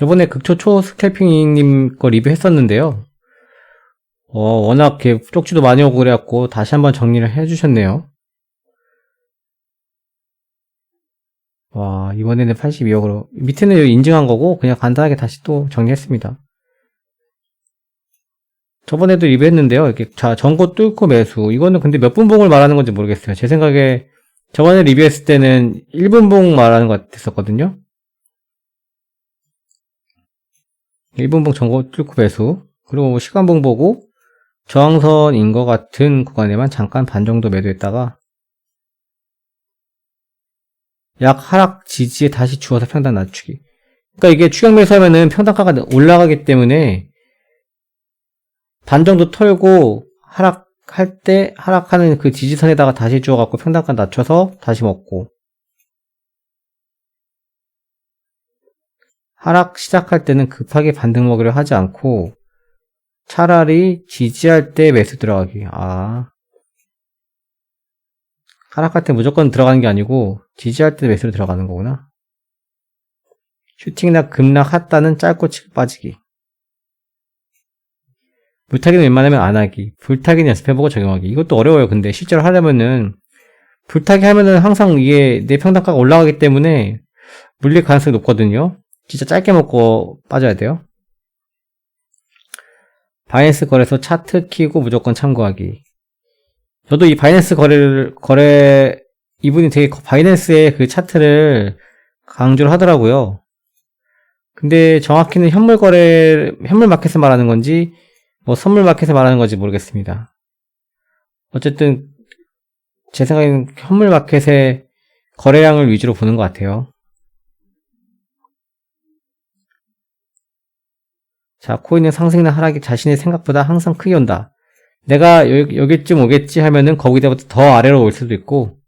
저번에 극초초 스캘핑님 거 리뷰했었는데요. 어, 워낙 이렇게 쪽지도 많이 오고 그래갖고 다시 한번 정리를 해주셨네요. 와, 이번에는 82억으로. 밑에는 인증한 거고, 그냥 간단하게 다시 또 정리했습니다. 저번에도 리뷰했는데요. 이렇게, 자, 전고 뚫고 매수. 이거는 근데 몇 분봉을 말하는 건지 모르겠어요. 제 생각에, 저번에 리뷰했을 때는 1분봉 말하는 것 같았었거든요. 1분봉 전고 뚫고 매수. 그리고 시간봉 보고, 저항선인 것 같은 구간에만 잠깐 반 정도 매도했다가, 약 하락 지지에 다시 주어서 평단 낮추기. 그러니까 이게 추격 매수하면은 평단가가 올라가기 때문에 반 정도 털고 하락할 때 하락하는 그 지지선에다가 다시 주어갖고 평단가 낮춰서 다시 먹고 하락 시작할 때는 급하게 반등 먹으려 하지 않고 차라리 지지할 때 매수 들어가기. 아. 하락할 때 무조건 들어가는 게 아니고 지지할 때 매수로 들어가는 거구나. 슈팅이나 급락 핫다는 짧고 치고 빠지기. 물타기는 웬만하면 안 하기. 불타기는 연습해보고 적용하기. 이것도 어려워요. 근데 실제로 하려면은 불타기 하면은 항상 이게 내 평단가가 올라가기 때문에 물릴 가능성이 높거든요. 진짜 짧게 먹고 빠져야 돼요. 바이낸스 거래소 차트 키고 무조건 참고하기. 저도 이 바이낸스 거래를, 거래, 이분이 되게 바이낸스의 그 차트를 강조를 하더라고요. 근데 정확히는 현물 거래, 현물 마켓을 말하는 건지, 뭐 선물 마켓을 말하는 건지 모르겠습니다. 어쨌든, 제 생각에는 현물 마켓의 거래량을 위주로 보는 것 같아요. 자, 코인의 상승이나 하락이 자신의 생각보다 항상 크게 온다. 내가 여, 여기쯤 오겠지 하면은 거기다부터 더 아래로 올 수도 있고,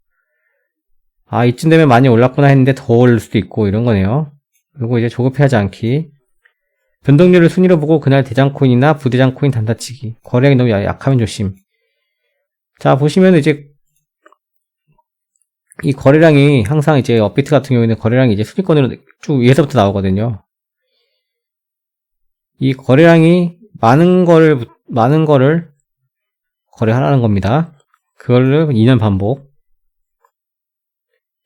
아, 이쯤 되면 많이 올랐구나 했는데 더 오를 수도 있고, 이런 거네요. 그리고 이제 조급해하지 않기. 변동률을 순위로 보고 그날 대장코인이나 부대장코인 단타치기. 거래량이 너무 야- 약하면 조심. 자, 보시면 이제 이 거래량이 항상 이제 업비트 같은 경우에는 거래량이 이제 순위권으로 쭉 위에서부터 나오거든요. 이 거래량이 많은 거를, 많은 거를 거래하라는 겁니다. 그걸로 2년 반복.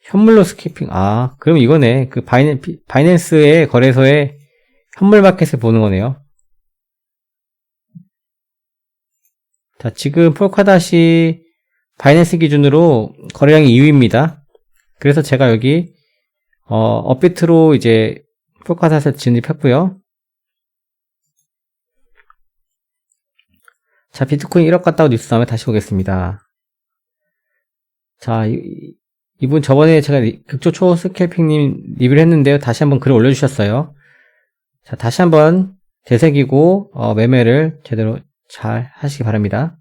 현물로 스키핑. 아, 그럼 이거네. 그 바이낸스, 바이낸스의 거래소에 현물 마켓을 보는 거네요. 자, 지금 폴카닷이 바이낸스 기준으로 거래량이 2위입니다. 그래서 제가 여기, 어, 업비트로 이제 폴카닷을 진입했고요. 자, 비트코인 1억 갔다고 뉴스 나오면 다시 오겠습니다. 자, 이, 이분 저번에 제가 리- 극조 초 스캘핑님 리뷰를 했는데요. 다시 한번 글을 올려주셨어요. 자, 다시 한번 되새기고, 어, 매매를 제대로 잘 하시기 바랍니다.